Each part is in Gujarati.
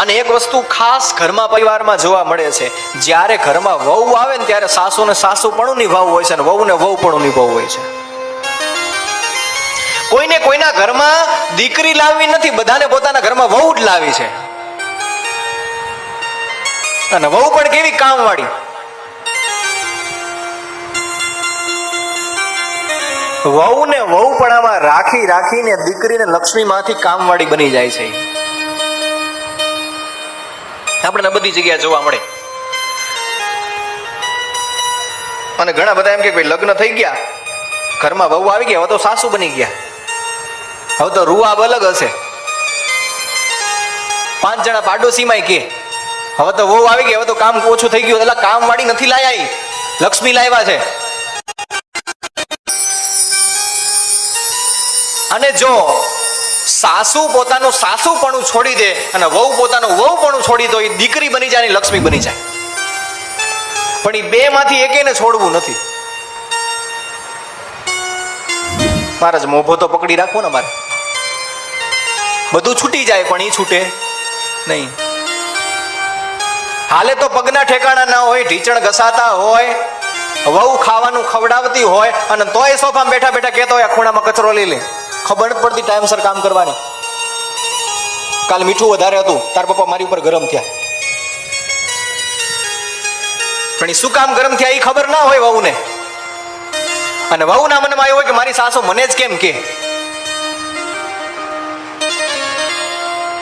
અને એક વસ્તુ ખાસ ઘરમાં પરિવારમાં જોવા મળે છે, જ્યારે ઘરમાં વહુ આવે ને ત્યારે સાસુ ને સાસુપણું નિભાવવું હોય છે અને વહુ ને વહુ પણ નિભાવવું હોય છે. કોઈને કોઈના ઘરમાં દીકરી લાવવી નથી, બધાને પોતાના ઘરમાં વહુ જ લાવી છે. અને વહુ પણ કેવી કામવાળી. વહુને વહુપણામાં રાખી રાખીને દીકરીને લક્ષ્મીમાંથી કામવાળી બની જાય છે. આપણને બધી જગ્યાએ જોવા મળે. અને ઘણા બધા એમ કે ભાઈ લગ્ન થઈ ગયા, ઘરમાં વહુ આવી ગયા, હવે તો સાસુ બની ગયા. હવે તો રૂઆબ અલગ હશે. પાંચ જણા પાડોશીમાં કે, હવે તો વહુ આવી ગઈ હવે તો કામ ઓછું થઈ ગયું, એટલે કામ વાળી નથી લાયા લક્ષ્મી લાવ્યા છે. અને જો સાસુ પોતાનું સાસુપણું છોડી દે અને વહુ પોતાનું વહુપણું છોડી દો, એ દીકરી બની જાય લક્ષ્મી બની જાય. પણ એ બે માંથી એકેને છોડવું નથી. મહારાજ, મોભો તો પકડી રાખવો ને મારે બધું છૂટી જાય, પણ એ છૂટે નહીં. હાલે તો પગના ઠેકાણા ના હોય, ઢીચણ ઘસાતા હોય, વહુ ખાવાનું ખવડાવતી હોય, અને તોય સોફામાં બેઠા બેઠા કહેતો હોય ખૂણામાં કચરો લઈ લે. ખબર નથી પડતી ટાઈમસર કામ કરવાની. કાલ મીઠું વધારે હતું, તાર પપ્પા મારી ઉપર ગરમ થયા. પણ એ શું કામ ગરમ થયા એ ખબર ના હોય વહુને. અને વહુના મનમાં એવું હોય કે મારી સાસુ મને જ કેમ કે?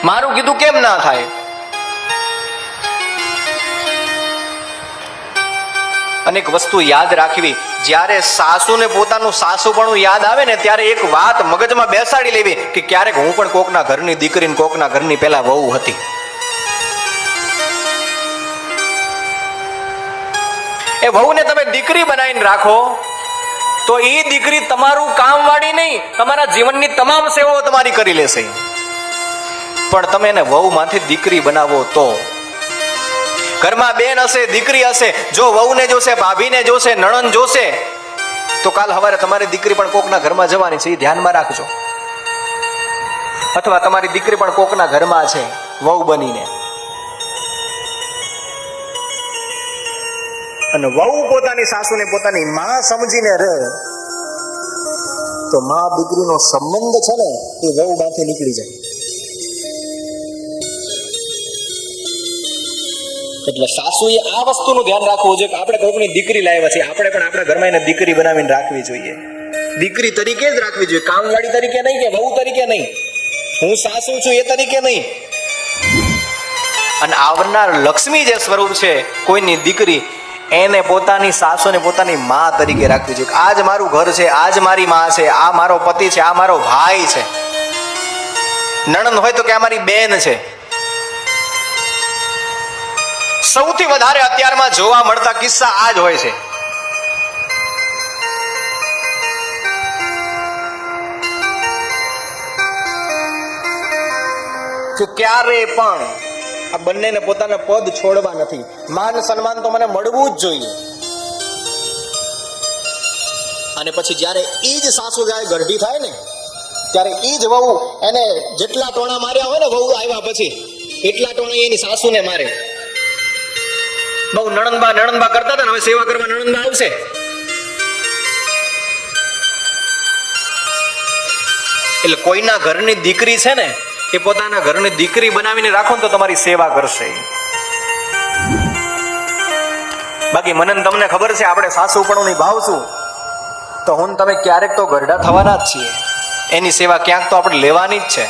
મારું કીધું કેમ ના થાય? અને એક વસ્તુ યાદ રાખવી. જ્યારે સાસુને પોતાનું સાસુપણું યાદ આવે ને ત્યારે એક વાત મગજમાં બેસાડી લેવી કે ક્યારેક હું પણ કોકના ઘરની દીકરીને કોકના ઘરની પહેલા વહુ હતી. એ વહુને તમે દીકરી બનાવીને રાખો. તો એ દીકરી તમારું કામ વાળી નહીં, તમારા જીવનની તમામ સેવાઓ તમારી કરી લેશે. પણ તમે એને વહુમાંથી દીકરી બનાવો તો ઘરમાં બેન હશે, દીકરી હશે, જો વહુને જોશે, ભાભીને જોશે, નણંદ જોશે, તો કાલ સવારે તમારી દીકરી પણ કોકના ઘરમાં જવાની છે, એ ધ્યાનમાં રાખજો. અથવા તમારી દીકરી પણ કોકના ઘરમાં છે, વહુ બનીને. અને વહુ પોતાની સાસુને પોતાની માં સમજીને રહે તો માં દીકરીનો સંબંધ છે ને, એ વહુ માંથી નીકળી જાય. એટલે સાસુએ આ વસ્તુનું ધ્યાન રાખવું જોઈએ કે આપણે કોઈકની દીકરી લાવ્યા છીએ. આપણે પણ આપણા ઘરમાં એને દીકરી બનાવીને રાખવી જોઈએ. દીકરી તરીકે જ રાખવી જોઈએ. કામવાળી તરીકે નહીં કે વહુ તરીકે નહીં. હું સાસુ છું એ તરીકે નહીં. અને આવનાર લક્ષ્મી જે સ્વરૂપ છે, કોઈની દીકરી એને પોતાની સાસુને પોતાની માં તરીકે રાખવી જોઈએ. આજ મારું ઘર છે આજ મારી માં છે, આ મારો પતિ છે, આ મારો ભાઈ છે. નણંદ હોય તો કે આ મારી બેન છે. સૌથી વધારે અત્યારમાં જોવા મળતા કિસ્સા આ જ હોય છે. કે ક્યારે પણ આ બંનેને પોતાના પદ છોડવા નથી. માન સન્માન તો મને મળવું જ જોઈએ. અને પછી જ્યારે એ જ સાસુ જાય ગરઢી થાય ને, ત્યારે એ જ વહુ એને જેટલા ટોણા માર્યા હોય ને, વહુ આવ્યા પછી, એટલા ટોણા એની સાસુને મારે. બહુ નણંદબા નણંદબા કરતા હતા ને હવે સેવા કરવા નણંદબા આવશે. એટલે કોઈના ઘરની દીકરી છે ને, એ પોતાના ઘરની દીકરી બનાવીને રાખો તો તમારી સેવા કરશે. બાકી મને તમને ખબર છે, આપણે સાસુ પણ નિભાવશું તો હું તમે ક્યારેક તો ગરડા થવાના જ છીએ. એની સેવા ક્યાંક તો આપણે લેવાની જ છે.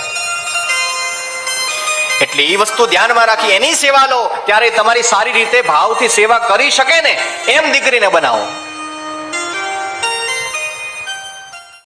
એટલે એ વસ્તુ ધ્યાનમાં રાખી એની સેવા લો, ત્યારે તમારી સારી રીતે ભાવથી સેવા કરી શકે ને, એમ દીકરીને બનાવો.